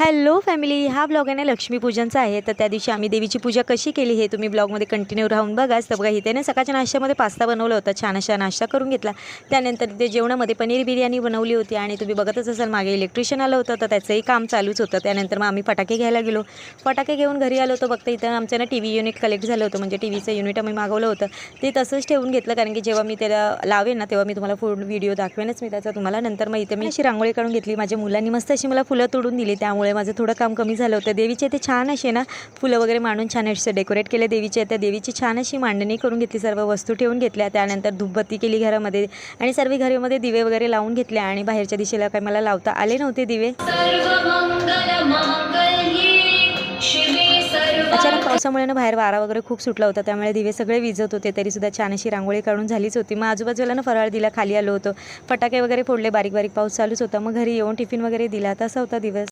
Hello family हा blog आहे ना लक्ष्मीपूजनचा आहे. तर त्या दिवशी आम्ही देवीची पूजा कशी केली हे तुम्ही ब्लॉगमध्ये कंटिन्यू राहून बघाच तर बघा इथे ना सकाळच्या नाश्त्यामध्ये पास्ता बनवला होता. छान अशा नाश्ता करून घेतला. त्यानंतर ते जेवणामध्ये पनीर बिर्याणी बनवली होती आणि तुम्ही बघतच असाल मागे इलेक्ट्रिशियन आलं होतं तर त्याचंही काम चालूच होतं. त्यानंतर मग आम्ही फटाके घ्यायला गेलो. फटाके घेऊन घरी आलो होतो. फक्त इथं आमचं ना टी व्ही युनिट कलेक्ट झालं होतं. म्हणजे टी व्हीचं युनिट आम्ही मागवलं होतं. ते तसंच ठेवून घेतलं कारण की जेव्हा मी त्याला लावेन ना तेव्हा मी तुम्हाला फुल व्हिडिओ दाखवेनच मी त्याचा. तुम्हाला नंतर मग इथे मी अशी रांगोळी काढून घेतली. माझ्या मुलांनी मस्त अशी मला फुलं तोडून दिली. त्यामुळे माझं थोडं काम कमी झालं होतं. देवीचे ते छान असे ना फुलं वगैरे मांडून छान असे डेकोरेट केले देवीचे. त्या देवीची छान अशी मांडणी करून घेतली सर्व वस्तू ठेवून घेतल्या. त्यानंतर धूपबत्ती केली घरामध्ये आणि सर्व घरामध्ये दिवे वगैरे लावून घेतले आणि बाहेरच्या दिशेला काय मला लावता आले नव्हते दिवे. अचानक पावसामुळे ना बाहेर वारा वगैरे खूप सुटला होता. त्यामुळे दिवे सगळे विजत होते. तरी सुद्धा छान अशी रांगोळी काढून झालीच होती. मग आजूबाजूला ना फराळ दिला खाली आलो होतो. फटाके वगैरे फोडले बारीक बारीक पाऊस चालूच होता. मग घरी येऊन टिफिन वगैरे दिला. तसा होता दिवस.